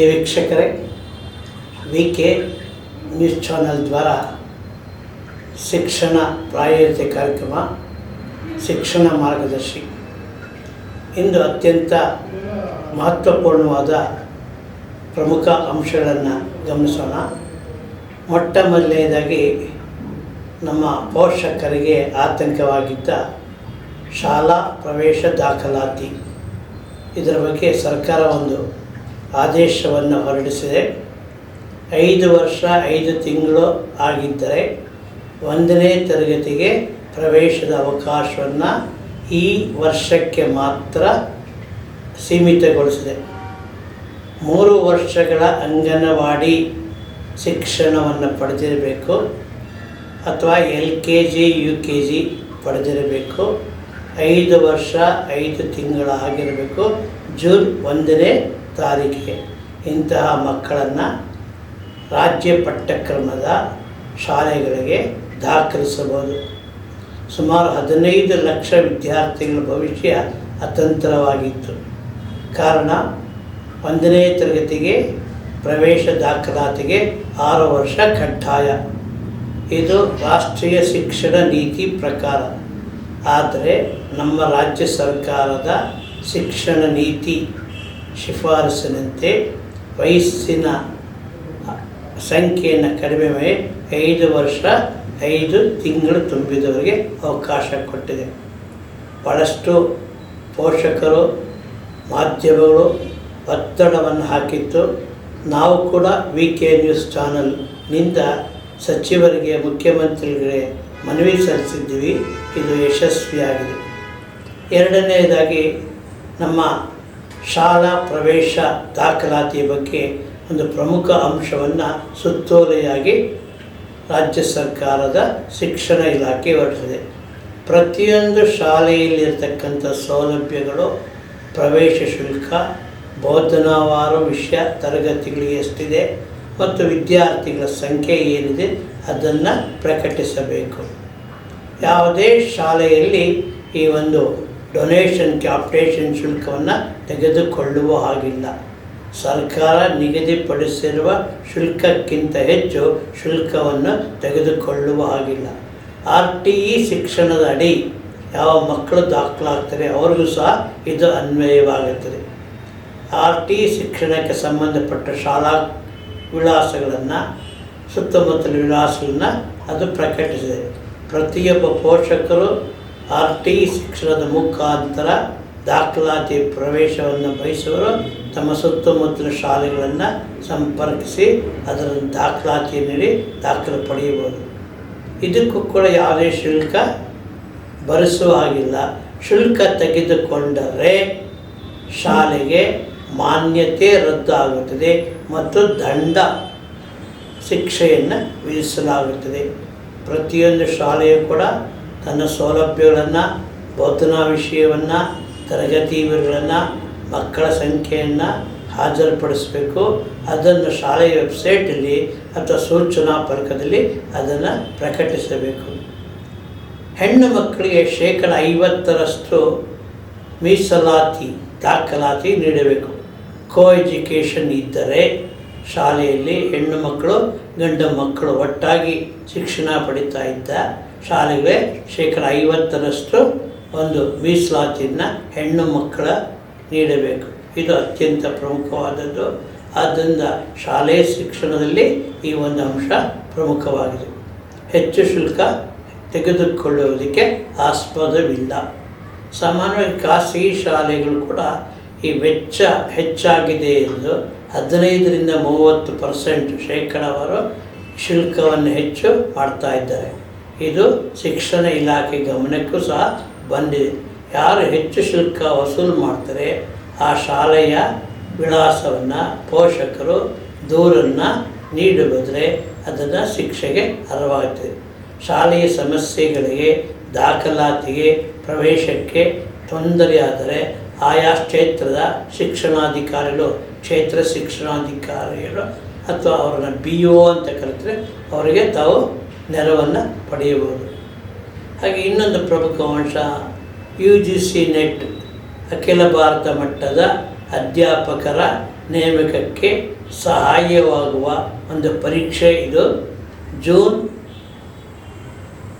ಪ್ರಿಯ ವೀಕ್ಷಕರೇ, V K news channel ದ್ವಾರ ಶಿಕ್ಷಣ ಪ್ರಾಯೋಜಿತ ಕಾರ್ಯಕ್ರಮ, ಶಿಕ್ಷಣ ಮಾರ್ಗದರ್ಶಿ. ಇಂದು ಅತ್ಯಂತ ಮಹತ್ವಪೂರ್ಣವಾದ ಪ್ರಮುಖ ಅಂಶಗಳನ್ನು ಗಮನಿಸೋಣ. ಮೊಟ್ಟ ಮೊದಲನೇದಾಗಿ ನಮ್ಮ ಪೋಷಕರಿಗೆ ಆತಂಕವಾಗಿದ್ದ ಶಾಲಾ ಪ್ರವೇಶ ದಾಖಲಾತಿ. ಇದರ ಬಗ್ಗೆ ಸರ್ಕಾರ ಒಂದು ಆದೇಶವನ್ನು ಹೊರಡಿಸಿದೆ. ಐದು ವರ್ಷ, ಐದು ತಿಂಗಳು ಆಗಿದ್ದರೆ ಒಂದನೇ ತರಗತಿಗೆ ಪ್ರವೇಶದ ಅವಕಾಶವನ್ನು ಈ ವರ್ಷಕ್ಕೆ ಮಾತ್ರ ಸೀಮಿತಗೊಳಿಸಿದೆ. ಮೂರು ವರ್ಷಗಳ ಅಂಗನವಾಡಿ ಶಿಕ್ಷಣವನ್ನು ಪಡೆದಿರಬೇಕು ಅಥವಾ L K G, U K G ಪಡೆದಿರಬೇಕು. ಐದು ವರ್ಷ, ಐದು ತಿಂಗಳು ಆಗಿರಬೇಕು ಜೂನ್ ಒಂದನೇ ತಾರೀಕಿಗೆ ಇಂತಹ ಮಕ್ಕಳನ್ನು ರಾಜ್ಯ ಪಠ್ಯಕ್ರಮದ ಶಾಲೆಗಳಿಗೆ ದಾಖಲಿಸಬಹುದು. ಸುಮಾರು ಹದಿನೈದು ಲಕ್ಷ ವಿದ್ಯಾರ್ಥಿಗಳ ಭವಿಷ್ಯ ಅತಂತ್ರವಾಗಿತ್ತು. ಕಾರಣ ಒಂದನೇ ತರಗತಿಗೆ ಪ್ರವೇಶ ದಾಖಲಾತಿಗೆ ಆರು ವರ್ಷ ಕಡ್ಡಾಯ. ಇದು ರಾಷ್ಟ್ರೀಯ ಶಿಕ್ಷಣ ನೀತಿ ಪ್ರಕಾರ. ಆದರೆ ನಮ್ಮ ರಾಜ್ಯ ಸರ್ಕಾರದ ಶಿಕ್ಷಣ ನೀತಿ ಶಿಫಾರಸಿನಂತೆ ವಯಸ್ಸಿನ ಸಂಖ್ಯೆಯನ್ನು ಕಡಿಮೆ ಮಾಡಿ ಐದು ವರ್ಷ, ಐದು ತಿಂಗಳು ತುಂಬಿದವರಿಗೆ ಅವಕಾಶ ಕೊಟ್ಟಿದೆ. ಭಾಳಷ್ಟು ಪೋಷಕರು, ಮಾಧ್ಯಮಗಳು ಒತ್ತಡವನ್ನು ಹಾಕಿತ್ತು ನಾವು ಕೂಡ ವಿ ಕೆ ನ್ಯೂಸ್ ಚಾನಲ್ನಿಂದ ಸಚಿವರಿಗೆ, ಮುಖ್ಯಮಂತ್ರಿಗಳಿಗೆ ಮನವಿ ಸಲ್ಲಿಸಿದ್ದೀವಿ. ಇದು ಯಶಸ್ವಿಯಾಗಿದೆ. ಎರಡನೆಯದಾಗಿ ನಮ್ಮ ಶಾಲಾ ಪ್ರವೇಶ ದಾಖಲಾತಿಯ ಬಗ್ಗೆ ಒಂದು ಪ್ರಮುಖ ಅಂಶವನ್ನು ಸುತ್ತೋಲೆಯಾಗಿ ರಾಜ್ಯ ಸರ್ಕಾರದ ಶಿಕ್ಷಣ ಇಲಾಖೆ ಹೊರಡಿಸಿದೆ. ಪ್ರತಿಯೊಂದು ಶಾಲೆಯಲ್ಲಿರ್ತಕ್ಕಂಥ ಸೌಲಭ್ಯಗಳು, ಪ್ರವೇಶ ಶುಲ್ಕ, ಬೋಧನಾವಾರು ವಿಷಯ ತರಗತಿಗಳಿಗೆ ಎಷ್ಟಿದೆ ಮತ್ತು ವಿದ್ಯಾರ್ಥಿಗಳ ಸಂಖ್ಯೆ ಏನಿದೆ ಅದನ್ನು ಪ್ರಕಟಿಸಬೇಕು. ಯಾವುದೇ ಶಾಲೆಯಲ್ಲಿ ಈ ಒಂದು ಡೊನೇಷನ್ ಕ್ಯಾಪ್ಟೇಷನ್ ಶುಲ್ಕವನ್ನು ತೆಗೆದುಕೊಳ್ಳುವ ಹಾಗಿಲ್ಲ. ಸರ್ಕಾರ ನಿಗದಿಪಡಿಸಿರುವ ಶುಲ್ಕಕ್ಕಿಂತ ಹೆಚ್ಚು ಶುಲ್ಕವನ್ನು ತೆಗೆದುಕೊಳ್ಳುವ ಹಾಗಿಲ್ಲ. ಆರ್ ಟಿ ಇ ಶಿಕ್ಷಣದ ಅಡಿ ಯಾವ ಮಕ್ಕಳು ದಾಖಲಾಗ್ತಾರೆ ಅವ್ರಿಗೂ ಸಹ ಇದು ಅನ್ವಯವಾಗುತ್ತದೆ. ಆರ್ ಟಿ ಶಿಕ್ಷಣಕ್ಕೆ ಸಂಬಂಧಪಟ್ಟ ಶಾಲಾ ವಿಳಾಸಗಳನ್ನು ಸುತ್ತಮುತ್ತಲ ವಿಳಾಸಗಳನ್ನು ಅದು ಪ್ರಕಟಿಸಿದೆ. ಪ್ರತಿಯೊಬ್ಬ ಪೋಷಕರು ಆರ್ ಟಿ ಶಿಕ್ಷಣದ ಮುಖಾಂತರ ದಾಖಲಾತಿ ಪ್ರವೇಶವನ್ನು ಬಯಸುವರು ತಮ್ಮ ಸುತ್ತಮುತ್ತಲ ಶಾಲೆಗಳನ್ನು ಸಂಪರ್ಕಿಸಿ ಅದರ ದಾಖಲಾತಿ ನೀಡಿ ದಾಖಲೆ ಪಡೆಯಬಹುದು. ಇದಕ್ಕೂ ಕೂಡ ಯಾವುದೇ ಶುಲ್ಕ ಭರಿಸುವ ಹಾಗಿಲ್ಲ. ಶುಲ್ಕ ತೆಗೆದುಕೊಂಡರೆ ಶಾಲೆಗೆ ಮಾನ್ಯತೆ ರದ್ದಾಗುತ್ತದೆ ಮತ್ತು ದಂಡ ಶಿಕ್ಷೆಯನ್ನು ವಿಧಿಸಲಾಗುತ್ತದೆ. ಪ್ರತಿಯೊಂದು ಶಾಲೆಯೂ ಕೂಡ ತನ್ನ ಸೌಲಭ್ಯಗಳನ್ನು, ಬೋಧನಾ ವಿಷಯವನ್ನು ತರಗತಿಗಳನ್ನು ಮಕ್ಕಳ ಸಂಖ್ಯೆಯನ್ನು ಹಾಜರುಪಡಿಸಬೇಕು. ಅದನ್ನು ಶಾಲೆಯ ವೆಬ್ಸೈಟಲ್ಲಿ ಅಥವಾ ಸೂಚನಾ ಫಲಕದಲ್ಲಿ ಅದನ್ನು ಪ್ರಕಟಿಸಬೇಕು. ಹೆಣ್ಣು ಮಕ್ಕಳಿಗೆ ಶೇಕಡ ಐವತ್ತರಷ್ಟು ಮೀಸಲಾತಿ, ದಾಖಲಾತಿ ನೀಡಬೇಕು. ಕೋ ಎಜುಕೇಷನ್ ಇದ್ದರೆ ಶಾಲೆಯಲ್ಲಿ ಹೆಣ್ಣು ಮಕ್ಕಳು ಗಂಡು ಮಕ್ಕಳು ಒಟ್ಟಾಗಿ ಶಿಕ್ಷಣ ಪಡಿತಾ ಇದ್ದ ಶಾಲೆಗೆ ಶೇಕಡ ಐವತ್ತರಷ್ಟು ಒಂದು ಮೀಸಲಾತಿಯನ್ನು ಹೆಣ್ಣು ಮಕ್ಕಳ ನೀಡಬೇಕು. ಇದು ಅತ್ಯಂತ ಪ್ರಮುಖವಾದದ್ದು. ಆದ್ದರಿಂದ ಶಾಲೆಯ ಶಿಕ್ಷಣದಲ್ಲಿ ಈ ಒಂದು ಅಂಶ ಪ್ರಮುಖವಾಗಿದೆ. ಹೆಚ್ಚು ಶುಲ್ಕ ತೆಗೆದುಕೊಳ್ಳುವುದಕ್ಕೆ ಆಸ್ಪದವಿಲ್ಲ. ಸಾಮಾನ್ಯವಾಗಿ ಖಾಸಗಿ ಶಾಲೆಗಳು ಕೂಡ ಈ ವೆಚ್ಚ ಹೆಚ್ಚಾಗಿದೆ ಎಂದು ಹದಿನೈದರಿಂದ ಮೂವತ್ತು ಪರ್ಸೆಂಟ್ ಶೇಕಡಾವಾರು ಶುಲ್ಕವನ್ನು ಹೆಚ್ಚು ಮಾಡ್ತಾ ಇದ್ದಾರೆ. ಇದು ಶಿಕ್ಷಣ ಇಲಾಖೆ ಗಮನಕ್ಕೂ ಸಹ ಬಂದಿದೆ. ಯಾರು ಹೆಚ್ಚು ಶುಲ್ಕ ವಸೂಲು ಮಾಡ್ತಾರೆ, ಆ ಶಾಲೆಯ ವಿಳಾಸವನ್ನು ಪೋಷಕರು ದೂರನ್ನು ನೀಡುವುದರೆ ಅದನ್ನು ಶಿಕ್ಷೆಗೆ ಅರ್ಹವಾಗ್ತದೆ. ಶಾಲೆಯ ಸಮಸ್ಯೆಗಳಿಗೆ ದಾಖಲಾತಿಗೆ ಪ್ರವೇಶಕ್ಕೆ ತೊಂದರೆಯಾದರೆ ಆಯಾ ಕ್ಷೇತ್ರದ ಶಿಕ್ಷಣಾಧಿಕಾರಿಗಳು, ಕ್ಷೇತ್ರ ಶಿಕ್ಷಣಾಧಿಕಾರಿಗಳು ಅಥವಾ ಅವ್ರನ್ನ ಬಿ ಒ ಅಂತ ಕರೆದ್ರೆ ಅವರಿಗೆ ತಾವು ನೆರವನ್ನು ಪಡೆಯಬಹುದು. ಹಾಗೆ ಇನ್ನೊಂದು ಪ್ರಮುಖ ಅಂಶ ಯು ಜಿ ಸಿ ನೆಟ್ ಅಖಿಲ ಭಾರತ ಮಟ್ಟದ ಅಧ್ಯಾಪಕರ ನೇಮಕಕ್ಕೆ ಸಹಾಯವಾಗುವ ಒಂದು ಪರೀಕ್ಷೆ ಇದು. ಜೂನ್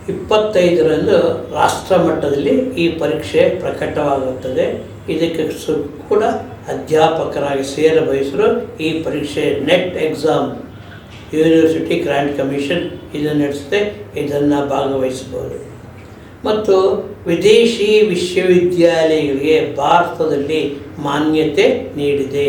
ಇಪ್ಪತ್ತೈದರಂದು ರಾಷ್ಟ್ರ ಮಟ್ಟದಲ್ಲಿ ಈ ಪರೀಕ್ಷೆ ಪ್ರಕಟವಾಗುತ್ತದೆ. ಇದಕ್ಕೆ ಕೂಡ ಅಧ್ಯಾಪಕರಾಗಿ ಸೇರ ಬಯಸಲು ಈ ಪರೀಕ್ಷೆ NET exam university grand commission ಇದನ್ನು ನಡೆಸುತ್ತೆ. ಇದನ್ನು ಭಾಗವಹಿಸಬಹುದು. ಮತ್ತು ವಿದೇಶಿ ವಿಶ್ವವಿದ್ಯಾಲಯಗಳಿಗೆ ಭಾರತದಲ್ಲಿ ಮಾನ್ಯತೆ ನೀಡಿದೆ.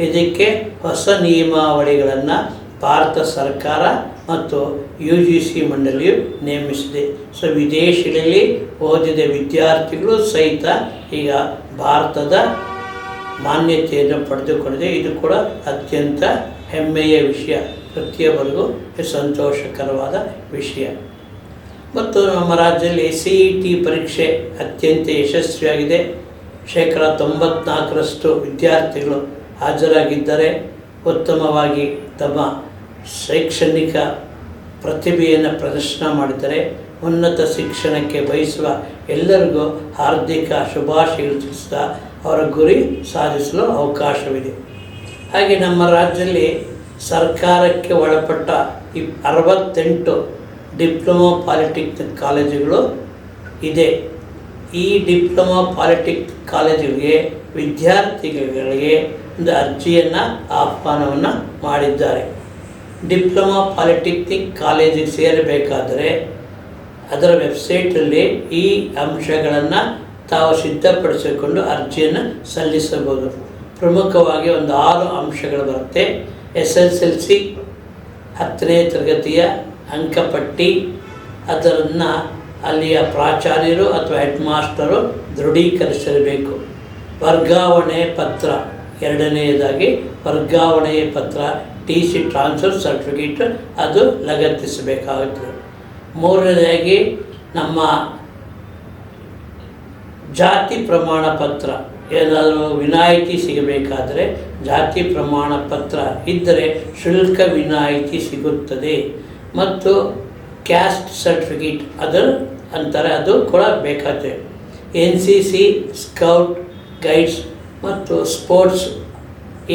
ಇದಕ್ಕೆ ಹೊಸ ನಿಯಮಾವಳಿಗಳನ್ನು ಭಾರತ ಸರ್ಕಾರ ಮತ್ತು ಯು ಜಿ ಸಿ ಮಂಡಳಿಯು ನೇಮಿಸಿದೆ. ಸೊ ವಿದೇಶಗಳಲ್ಲಿ ಓದಿದ ವಿದ್ಯಾರ್ಥಿಗಳು ಸಹಿತ ಈಗ ಭಾರತದ ಮಾನ್ಯತೆಯನ್ನು ಪಡೆದುಕೊಂಡಿದೆ. ಇದು ಕೂಡ ಅತ್ಯಂತ ಹೆಮ್ಮೆಯ ವಿಷಯ. ಪ್ರತಿಯೊಬ್ಬರಿಗೂ ಸಂತೋಷಕರವಾದ ವಿಷಯ. ಮತ್ತು ನಮ್ಮ ರಾಜ್ಯದಲ್ಲಿ ಸಿ ಇ ಟಿ ಪರೀಕ್ಷೆ ಅತ್ಯಂತ ಯಶಸ್ವಿಯಾಗಿದೆ. ಶೇಕಡ ತೊಂಬತ್ನಾಲ್ಕರಷ್ಟು ವಿದ್ಯಾರ್ಥಿಗಳು ಹಾಜರಾಗಿದ್ದರೆ ಉತ್ತಮವಾಗಿ ತಮ್ಮ ಶೈಕ್ಷಣಿಕ ಪ್ರತಿಭೆಯನ್ನು ಪ್ರದರ್ಶನ ಮಾಡಿದರೆ ಉನ್ನತ ಶಿಕ್ಷಣಕ್ಕೆ ಬಯಸುವ ಎಲ್ಲರಿಗೂ ಹಾರ್ದಿಕ ಶುಭಾಶಯಗಳು ತಿಳಿಸ್ತಾ ಅವರ ಗುರಿ ಸಾಧಿಸಲು ಅವಕಾಶವಿದೆ. ಹಾಗೆ ನಮ್ಮ ರಾಜ್ಯದಲ್ಲಿ ಸರ್ಕಾರಕ್ಕೆ ಒಳಪಟ್ಟ ಇಪ್ ಅರವತ್ತೆಂಟು ಡಿಪ್ಲೊಮಾ ಪಾಲಿಟೆಕ್ನಿಕ್ ಕಾಲೇಜುಗಳು ಇದೆ. ಈ ಡಿಪ್ಲೊಮಾ ಪಾಲಿಟೆಕ್ನಿಕ್ ಕಾಲೇಜುಗಳಿಗೆ ವಿದ್ಯಾರ್ಥಿಗಳಿಗೆ ಒಂದು ಅರ್ಜಿಯನ್ನು, ಆಹ್ವಾನವನ್ನು ಮಾಡಿದ್ದಾರೆ. ಡಿಪ್ಲೊಮಾ ಪಾಲಿಟೆಕ್ನಿಕ್ ಕಾಲೇಜಿಗೆ ಸೇರಬೇಕಾದರೆ ಅದರ ವೆಬ್ಸೈಟಲ್ಲಿ ಈ ಅಂಶಗಳನ್ನು ತಾವು ಸಿದ್ಧಪಡಿಸಿಕೊಂಡು ಅರ್ಜಿಯನ್ನು ಸಲ್ಲಿಸಬಹುದು. ಪ್ರಮುಖವಾಗಿ ಒಂದು ಆರು ಅಂಶಗಳು ಬರುತ್ತೆ. ಎಸ್ ಎಸ್ ಎಲ್ ಸಿ ಹತ್ತನೇ ತರಗತಿಯ ಅಂಕಪಟ್ಟಿ. ಅದನ್ನು ಅಲ್ಲಿಯ ಪ್ರಾಚಾರ್ಯರು ಅಥವಾ ಹೆಡ್ ಮಾಸ್ಟರು ದೃಢೀಕರಿಸಿರಬೇಕು ವರ್ಗಾವಣೆ ಪತ್ರ, ಎರಡನೆಯದಾಗಿ ವರ್ಗಾವಣೆ ಪತ್ರ, ಟಿ ಸಿ ಟ್ರಾನ್ಸ್ಫರ್ ಸರ್ಟಿಫಿಕೇಟ್ ಅದು ಲಗತ್ತಿಸಬೇಕಾಗುತ್ತದೆ. ಮೂರನೇದಾಗಿ ನಮ್ಮ ಜಾತಿ ಪ್ರಮಾಣ ಪತ್ರ, ಏನಾದರೂ ವಿನಾಯಿತಿ ಸಿಗಬೇಕಾದರೆ ಜಾತಿ ಪ್ರಮಾಣ ಪತ್ರ ಇದ್ದರೆ ಶುಲ್ಕ ವಿನಾಯಿತಿ ಸಿಗುತ್ತದೆ. ಮತ್ತು ಕ್ಯಾಸ್ಟ್ ಸರ್ಟಿಫಿಕೇಟ್ ಅದರ ಅಂತಾರೆ ಅದು ಕೂಡ ಬೇಕಾಗುತ್ತೆ N C C, scout, guides ಮತ್ತು ಸ್ಪೋರ್ಟ್ಸ್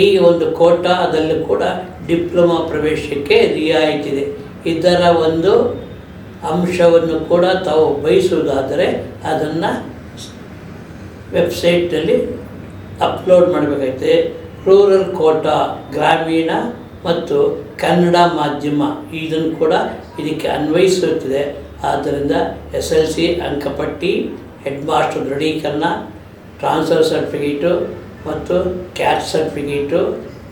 ಈ ಒಂದು ಕೋಟಾದಲ್ಲಿ ಕೂಡ ಡಿಪ್ಲೊಮಾ ಪ್ರವೇಶಕ್ಕೆ ರಿಯಾಯಿತಿ ಇದೆ ಇದರ ಒಂದು ಅಂಶವನ್ನು ಕೂಡ ತಾವು ಬಯಸುವುದಾದರೆ ಅದನ್ನು ವೆಬ್ಸೈಟಲ್ಲಿ ಅಪ್ಲೋಡ್ ಮಾಡಬೇಕಾಗುತ್ತೆ ರೂರಲ್ ಕೋಟಾ ಗ್ರಾಮೀಣ ಮತ್ತು ಕನ್ನಡ ಮಾಧ್ಯಮ. ಇದನ್ನು ಕೂಡ ಇದಕ್ಕೆ ಅನ್ವಯಿಸುತ್ತದೆ. ಆದ್ದರಿಂದ ಎಸ್ ಎಲ್ ಸಿ ಅಂಕಪಟ್ಟಿ ಹೆಡ್ ಮಾಸ್ಟರ್ ದೃಢೀಕರಣ, ಟ್ರಾನ್ಸ್ಫರ್ ಸರ್ಟಿಫಿಕೇಟು ಮತ್ತು ಕ್ಯಾಟ್ ಸರ್ಟಿಫಿಕೇಟು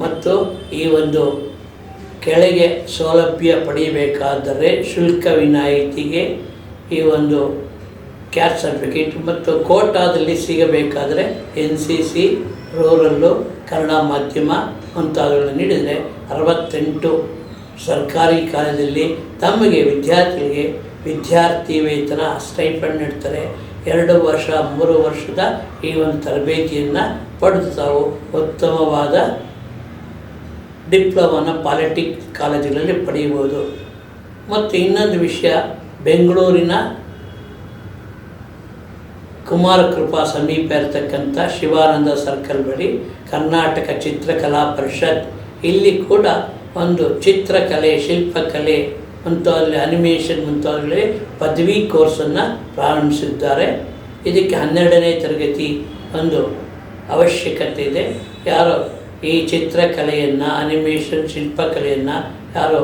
ಮತ್ತು ಈ ಒಂದು ಕೆಳಗೆ ಸೌಲಭ್ಯ ಪಡೆಯಬೇಕಾದರೆ ಶುಲ್ಕ ವಿನಾಯಿತಿಗೆ ಈ ಒಂದು ಕ್ಯಾಸ್ಟ್ ಸರ್ಟಿಫಿಕೇಟ್ ಮತ್ತು ಕೋಟಾದಲ್ಲಿ ಸಿಗಬೇಕಾದರೆ N C C rural Kannada ಮಾಧ್ಯಮ ಮುಂತಾದವುಗಳನ್ನು ನೀಡಿದರೆ ಅರವತ್ತೆಂಟು ಸರ್ಕಾರಿ ಕಾಲೇಜಲ್ಲಿ ತಮಗೆ ವಿದ್ಯಾರ್ಥಿಗಳಿಗೆ ವಿದ್ಯಾರ್ಥಿ ವೇತನ ಸ್ಟೈಫಂಡ್ ನೀಡ್ತಾರೆ. ಎರಡು ವರ್ಷ, ಮೂರು ವರ್ಷದ ಈ ಒಂದು ತರಬೇತಿಯನ್ನು ಪಡೆದು ತಾವು ಉತ್ತಮವಾದ ಡಿಪ್ಲೊಮಾನ ಪಾಲಿಟಿಕ್ ಕಾಲೇಜುಗಳಲ್ಲಿ ಪಡೆಯಬಹುದು. ಮತ್ತು ಇನ್ನೊಂದು ವಿಷಯ, ಬೆಂಗಳೂರಿನ ಕುಮಾರ ಕೃಪಾ ಸಮೀಪ ಇರತಕ್ಕಂಥ ಶಿವಾನಂದ ಸರ್ಕಲ್ ಬಳಿ ಕರ್ನಾಟಕ ಚಿತ್ರಕಲಾ ಪರಿಷತ್. ಇಲ್ಲಿ ಕೂಡ ಒಂದು ಚಿತ್ರಕಲೆ, ಶಿಲ್ಪಕಲೆ ಮುಂತಾದಲ್ಲಿ ಅನಿಮೇಷನ್ ಮುಂತಾದಲ್ಲಿ ಪದವಿ ಕೋರ್ಸನ್ನು ಪ್ರಾರಂಭಿಸಿದ್ದಾರೆ. ಇದಕ್ಕೆ ಹನ್ನೆರಡನೇ ತರಗತಿ ಒಂದು ಅವಶ್ಯಕತೆ ಇದೆ. ಯಾರು ಈ ಚಿತ್ರಕಲೆಯನ್ನು ಅನಿಮೇಷನ್ ಶಿಲ್ಪಕಲೆಯನ್ನು ಯಾರೋ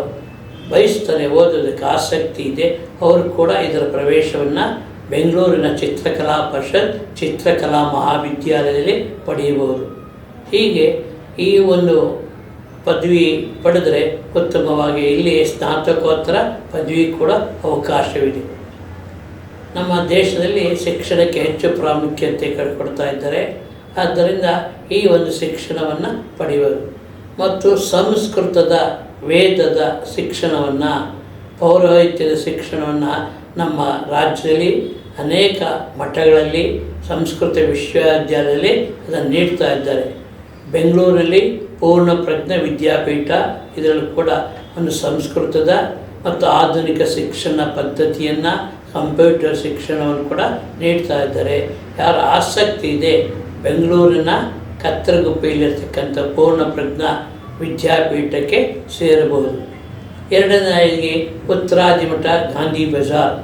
ಬಯಸ್ತಾರೆ, ಓದೋದಕ್ಕೆ ಆಸಕ್ತಿ ಇದೆ, ಅವರು ಕೂಡ ಇದರ ಪ್ರವೇಶವನ್ನು ಬೆಂಗಳೂರಿನ ಚಿತ್ರಕಲಾ ಪರಿಷತ್, ಚಿತ್ರಕಲಾ ಮಹಾವಿದ್ಯಾಲಯದಲ್ಲಿ ಪಡೆಯಬಹುದು ಹೀಗೆ ಈ ಒಂದು ಪದವಿ ಪಡೆದರೆ ಉತ್ತಮವಾಗಿ ಇಲ್ಲಿ ಸ್ನಾತಕೋತ್ತರ ಪದವಿ ಕೂಡ ಅವಕಾಶವಿದೆ. ನಮ್ಮ ದೇಶದಲ್ಲಿ ಶಿಕ್ಷಣಕ್ಕೆ ಹೆಚ್ಚು ಪ್ರಾಮುಖ್ಯತೆ ಕೊಡ್ತಾ ಇದ್ದಾರೆ. ಆದ್ದರಿಂದ ಈ ಒಂದು ಶಿಕ್ಷಣವನ್ನು ಪಡೆಯುವರು. ಮತ್ತು ಸಂಸ್ಕೃತದ ವೇದದ ಶಿಕ್ಷಣವನ್ನು ಪೌರೋಹಿತ್ಯದ ಶಿಕ್ಷಣವನ್ನು ನಮ್ಮ ರಾಜ್ಯದಲ್ಲಿ ಅನೇಕ ಮಠಗಳಲ್ಲಿ, ಸಂಸ್ಕೃತ ವಿಶ್ವವಿದ್ಯಾಲಯದಲ್ಲಿ ಅದನ್ನು ನೀಡ್ತಾ ಇದ್ದಾರೆ. ಬೆಂಗಳೂರಲ್ಲಿ ಪೂರ್ಣ ಪ್ರಜ್ಞೆ ವಿದ್ಯಾಪೀಠ, ಇದರಲ್ಲೂ ಕೂಡ ಒಂದು ಸಂಸ್ಕೃತದ ಮತ್ತು ಆಧುನಿಕ ಶಿಕ್ಷಣ ಪದ್ಧತಿಯನ್ನು, ಕಂಪ್ಯೂಟರ್ ಶಿಕ್ಷಣವನ್ನು ಕೂಡ ನೀಡ್ತಾ ಇದ್ದಾರೆ. ಯಾರ ಆಸಕ್ತಿ ಇದೆ, ಬೆಂಗಳೂರಿನ ಕತ್ತರಗುಪ್ಪೆಯಲ್ಲಿರ್ತಕ್ಕಂಥ ಪೂರ್ಣ ಪ್ರಜ್ಞಾ ವಿದ್ಯಾಪೀಠಕ್ಕೆ ಸೇರಬಹುದು. ಎರಡನೇದಾಗಿ ಉತ್ತರಾದಿಮಠ ಗಾಂಧಿ ಬಜಾರ್.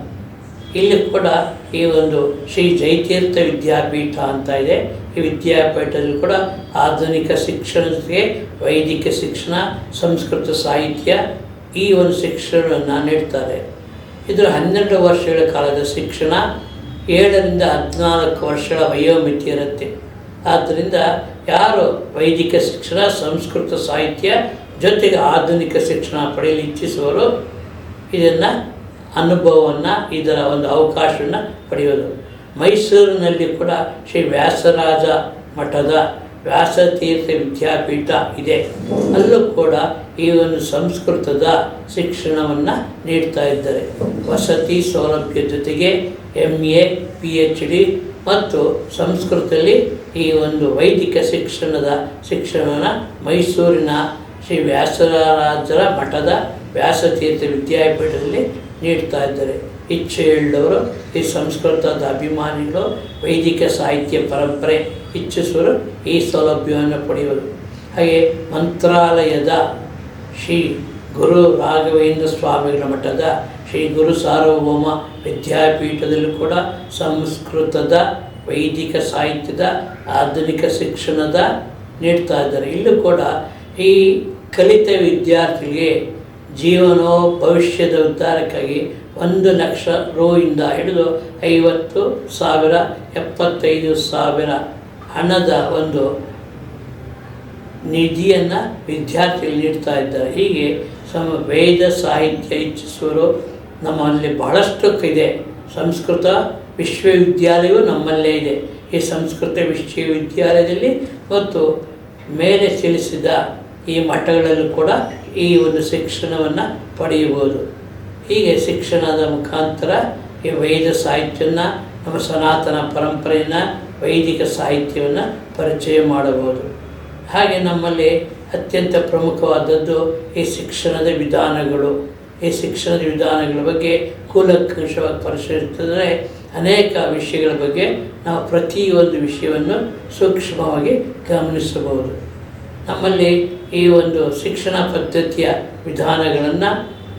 ಇಲ್ಲಿ ಕೂಡ ಈ ಒಂದು ಶ್ರೀ ಜೈತೀರ್ಥ ವಿದ್ಯಾಪೀಠ ಅಂತ ಇದೆ. ಈ ವಿದ್ಯಾಪೀಠದಲ್ಲಿ ಕೂಡ ಆಧುನಿಕ ಶಿಕ್ಷಣಕ್ಕೆ, ವೈದಿಕ ಶಿಕ್ಷಣ, ಸಂಸ್ಕೃತ ಸಾಹಿತ್ಯ ಈ ಒಂದು ಶಿಕ್ಷಣವನ್ನು ನೀಡ್ತಾರೆ. ಇದರ ಹನ್ನೆರಡು ವರ್ಷಗಳ ಕಾಲದ ಶಿಕ್ಷಣ, ಏಳರಿಂದ ಹದಿನಾಲ್ಕು ವರ್ಷಗಳ ವಯೋಮಿತಿ ಇರುತ್ತೆ ಆದ್ದರಿಂದ ಯಾರು ವೈದಿಕ ಶಿಕ್ಷಣ, ಸಂಸ್ಕೃತ ಸಾಹಿತ್ಯ ಜೊತೆಗೆ ಆಧುನಿಕ ಶಿಕ್ಷಣ ಪಡೆಯಲು ಇಚ್ಛಿಸುವವರು ಇದನ್ನು ಅನುಭವವನ್ನು, ಇದರ ಒಂದು ಅವಕಾಶವನ್ನು ಪಡೆಯೋದು. ಮೈಸೂರಿನಲ್ಲಿ ಕೂಡ ಶ್ರೀ ವ್ಯಾಸರಾಜ ಮಠದ ವ್ಯಾಸತೀರ್ಥ ವಿದ್ಯಾಪೀಠ ಇದೆ. ಅಲ್ಲೂ ಕೂಡ ಈ ಒಂದು ಸಂಸ್ಕೃತದ ಶಿಕ್ಷಣವನ್ನು ನೀಡ್ತಾ ಇದ್ದಾರೆ. ವಸತಿ ಸೌಲಭ್ಯ ಜೊತೆಗೆ M A P H D ಮತ್ತು ಸಂಸ್ಕೃತದಲ್ಲಿ ಈ ಒಂದು ವೈದಿಕ ಶಿಕ್ಷಣದ ಶಿಕ್ಷಣವನ್ನು ಮೈಸೂರಿನ ಶ್ರೀ ವ್ಯಾಸರಾಜರ ಮಠದ ವ್ಯಾಸತೀರ್ಥ ವಿದ್ಯಾಪೀಠದಲ್ಲಿ ನೀಡ್ತಾ ಇದ್ದಾರೆ. ಇಚ್ಛೆ ಉಳ್ಳವರು ಈ ಸಂಸ್ಕೃತದ ಅಭಿಮಾನಿಗಳು, ವೈದಿಕ ಸಾಹಿತ್ಯ ಪರಂಪರೆ ಇಚ್ಛಿಸುವರು ಈ ಸೌಲಭ್ಯವನ್ನು ಪಡೆಯುವರು. ಹಾಗೆ ಮಂತ್ರಾಲಯದ ಶ್ರೀ ಗುರು ರಾಘವೇಂದ್ರ ಸ್ವಾಮಿಗಳ ಮಠದ ಶ್ರೀ ಗುರು ಸಾರ್ವಭೌಮ ವಿದ್ಯಾಪೀಠದಲ್ಲೂ ಕೂಡ ಸಂಸ್ಕೃತದ ವೈದಿಕ ಸಾಹಿತ್ಯದ ಆಧುನಿಕ ಶಿಕ್ಷಣದ ನೀಡ್ತಾ ಇದ್ದಾರೆ. ಇಲ್ಲೂ ಕೂಡ ಈ ಕಲಿತ ವಿದ್ಯಾರ್ಥಿಗೆ ಜೀವನೋ ಭವಿಷ್ಯದ ಉದ್ಧಾರಕ್ಕಾಗಿ ಒಂದು ಲಕ್ಷ ರೂ ಇಂದ ಹಿಡಿದು ಐವತ್ತು ಸಾವಿರ, ಎಪ್ಪತ್ತೈದು ಸಾವಿರ ಹಣದ ಒಂದು ನಿಧಿಯನ್ನು ವಿದ್ಯಾರ್ಥಿಗಳು ನೀಡ್ತಾ ಇದ್ದಾರೆ. ಹೀಗೆ ಸಮ ವೇದ ಸಾಹಿತ್ಯ ಇಚ್ಛಿಸುವರು ನಮ್ಮಲ್ಲಿ ಬಹಳಷ್ಟು ಇದೆ ಸಂಸ್ಕೃತ ವಿಶ್ವವಿದ್ಯಾಲಯವು ನಮ್ಮಲ್ಲೇ ಇದೆ. ಈ ಸಂಸ್ಕೃತ ವಿಶ್ವವಿದ್ಯಾಲಯದಲ್ಲಿ ಮತ್ತು ಮೇಲೆ ತಿಳಿಸಿದ ಈ ಮಠಗಳಲ್ಲೂ ಕೂಡ ಈ ಒಂದು ಶಿಕ್ಷಣವನ್ನು ಪಡೆಯಬಹುದು. ಹೀಗೆ ಶಿಕ್ಷಣದ ಮುಖಾಂತರ ಈ ವೈದ ಸಾಹಿತ್ಯವನ್ನು ನಮ್ಮ ಸನಾತನ ಪರಂಪರೆಯನ್ನು, ವೈದಿಕ ಸಾಹಿತ್ಯವನ್ನು ಪರಿಚಯ ಮಾಡಬಹುದು. ಹಾಗೆ ನಮ್ಮಲ್ಲಿ ಅತ್ಯಂತ ಪ್ರಮುಖವಾದದ್ದು ಈ ಶಿಕ್ಷಣದ ವಿಧಾನಗಳು. ಈ ಶಿಕ್ಷಣದ ವಿಧಾನಗಳ ಬಗ್ಗೆ ಕೂಲಂಕಷವಾಗಿ ಪರಿಶೀಲಿಸಿದರೆ ಅನೇಕ ವಿಷಯಗಳ ಬಗ್ಗೆ ನಾವು ಪ್ರತಿಯೊಂದು ವಿಷಯವನ್ನು ಸೂಕ್ಷ್ಮವಾಗಿ ಗಮನಿಸಬಹುದು. ನಮ್ಮಲ್ಲಿ ಈ ಒಂದು ಶಿಕ್ಷಣ ಪದ್ಧತಿಯ ವಿಧಾನಗಳನ್ನು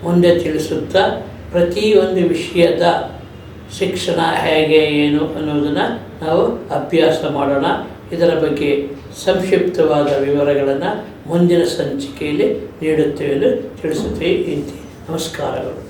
ಮುಂದೆ ತಿಳಿಸುತ್ತಾ ಪ್ರತಿಯೊಂದು ವಿಷಯದ ಶಿಕ್ಷಣ ಹೇಗೆ, ಏನು ಅನ್ನೋದನ್ನು ನಾವು ಅಭ್ಯಾಸ ಮಾಡೋಣ. ಇದರ ಬಗ್ಗೆ ಸಂಕ್ಷಿಪ್ತವಾದ ವಿವರಗಳನ್ನು ಮುಂದಿನ ಸಂಚಿಕೆಯಲ್ಲಿ ನೀಡುತ್ತೇವೆ ಎಂದು ತಿಳಿಸುತ್ತೇವೆ ಇಂತಿ ನಮಸ್ಕಾರಗಳು.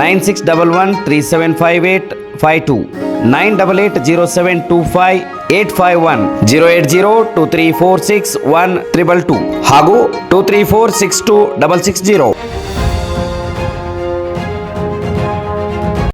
Nine six double one three seven five eight five two, nine double eight zero seven two five eight five one zero eight zero two three four six one triple two ಹಾಗೂ two three four six two double six zero.